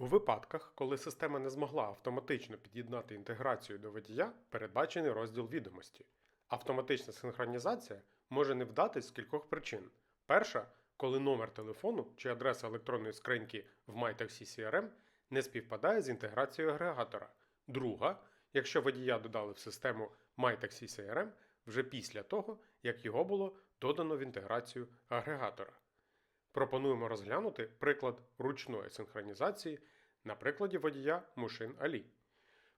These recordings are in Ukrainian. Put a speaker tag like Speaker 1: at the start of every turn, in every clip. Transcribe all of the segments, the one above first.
Speaker 1: У випадках, коли система не змогла автоматично під'єднати інтеграцію до водія, передбачений розділ відомості. Автоматична синхронізація може не вдатись з кількох причин. Перша, коли номер телефону чи адреса електронної скриньки в MyTaxi CRM не співпадає з інтеграцією агрегатора. Друга, якщо водія додали в систему MyTaxi CRM вже після того, як його було додано в інтеграцію агрегатора. Пропонуємо розглянути приклад ручної синхронізації на прикладі водія Мушин Алі.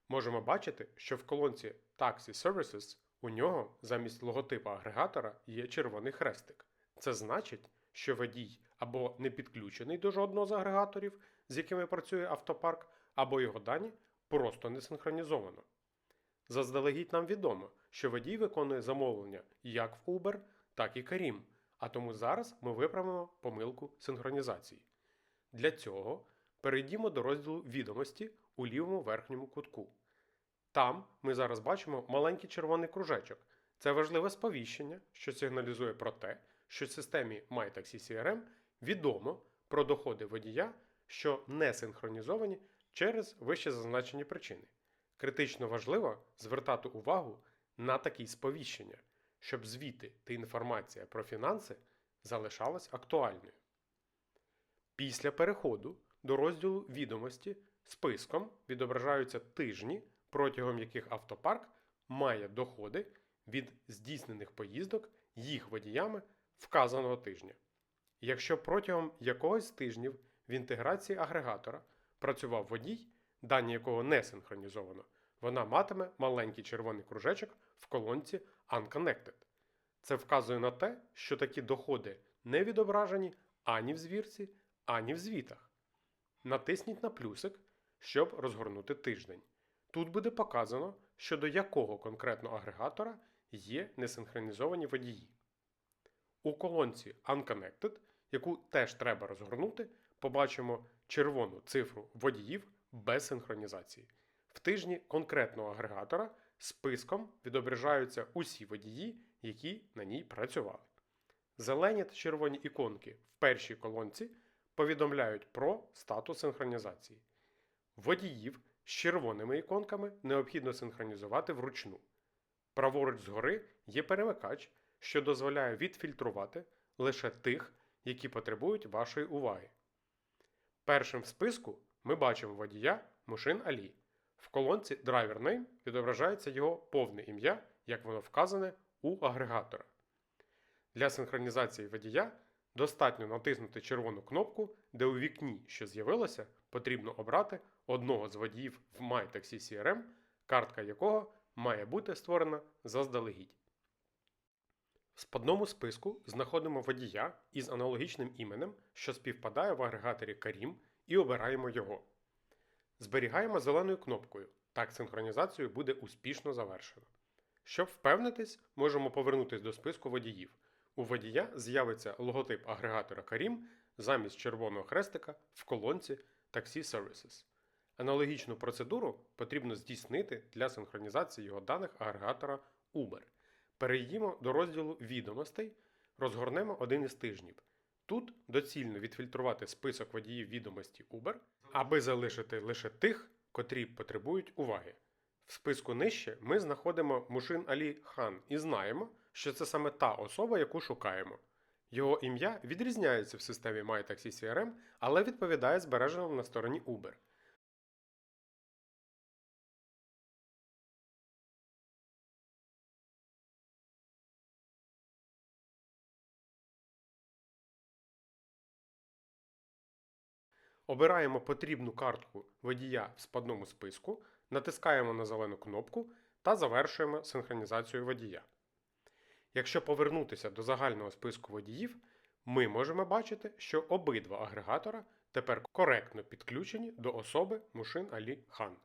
Speaker 1: Можемо бачити, що в колонці Taxi Services у нього замість логотипа агрегатора є червоний хрестик. Це значить, що водій або не підключений до жодного з агрегаторів, з якими працює автопарк, або його дані просто не синхронізовано. Заздалегідь нам відомо, що водій виконує замовлення як в Uber, так і Careem, а тому зараз ми виправимо помилку синхронізації. Для цього перейдімо до розділу відомості у лівому верхньому кутку. Там ми зараз бачимо маленький червоний кружечок. Це важливе сповіщення, що сигналізує про те, що системі MyTaxi CRM відомо про доходи водія, що не синхронізовані через вище зазначені причини. Критично важливо звертати увагу на такі сповіщення, щоб звіти та інформація про фінанси залишалась актуальною. Після переходу до розділу відомості списком відображаються тижні, протягом яких автопарк має доходи від здійснених поїздок їх водіями вказаного тижня. Якщо протягом якогось з тижнів в інтеграції агрегатора працював водій, дані якого не синхронізовано, вона матиме маленький червоний кружечок в колонці Unconnected. Це вказує на те, що такі доходи не відображені ані в звірці, ані в звітах. Натисніть на плюсик, щоб розгорнути тиждень. Тут буде показано, що до якого конкретно агрегатора є несинхронізовані водії. У колонці Unconnected, яку теж треба розгорнути, побачимо червону цифру водіїв без синхронізації. В тижні конкретного агрегатора списком відображаються усі водії, які на ній працювали. Зелені та червоні іконки в першій колонці повідомляють про статус синхронізації. Водіїв з червоними іконками необхідно синхронізувати вручну. Праворуч згори є перемикач, що дозволяє відфільтрувати лише тих, які потребують вашої уваги. Першим в списку ми бачимо водія Мушин Алі. В колонці Driver Name відображається його повне ім'я, як воно вказане у агрегатора. Для синхронізації водія достатньо натиснути червону кнопку, де у вікні, що з'явилося, потрібно обрати одного з водіїв в MyTaxi CRM, картка якого має бути створена заздалегідь. В спадному списку знаходимо водія із аналогічним іменем, що співпадає в агрегаторі Karim, і обираємо його. Зберігаємо зеленою кнопкою. Так синхронізацію буде успішно завершено. Щоб впевнитись, можемо повернутися до списку водіїв. У водія з'явиться логотип агрегатора Karim замість червоного хрестика в колонці Taxi Services. Аналогічну процедуру потрібно здійснити для синхронізації його даних агрегатора Uber. Перейдімо до розділу відомостей, розгорнемо один із тижнів. Тут доцільно відфільтрувати список водіїв відомості Uber, аби залишити лише тих, котрі потребують уваги. В списку нижче ми знаходимо Мушин Алі Хан і знаємо, що це саме та особа, яку шукаємо. Його ім'я відрізняється в системі MyTaxi CRM, але відповідає збереженому на стороні Uber. Обираємо потрібну картку водія в спадному списку, натискаємо на зелену кнопку та завершуємо синхронізацію водія. Якщо повернутися до загального списку водіїв, ми можемо бачити, що обидва агрегатора тепер коректно підключені до особи Мушин Алі Хан.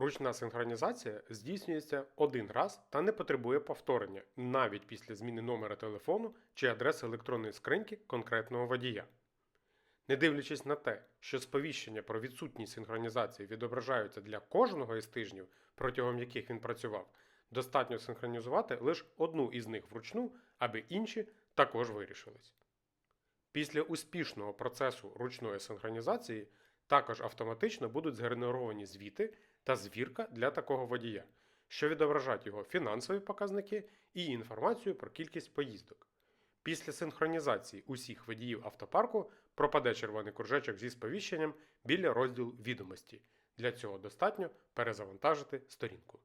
Speaker 1: Ручна синхронізація здійснюється один раз та не потребує повторення навіть після зміни номера телефону чи адреси електронної скриньки конкретного водія. Не дивлячись на те, що сповіщення про відсутність синхронізації відображаються для кожного із тижнів, протягом яких він працював, Достатньо синхронізувати лише одну із них вручну, аби інші також вирішились. Після успішного процесу ручної синхронізації також автоматично будуть згенеровані звіти та звірка для такого водія, що відображають його фінансові показники і інформацію про кількість поїздок. Після синхронізації усіх водіїв автопарку пропаде червоний кружечок зі сповіщенням біля розділу відомості. Для цього достатньо перезавантажити сторінку.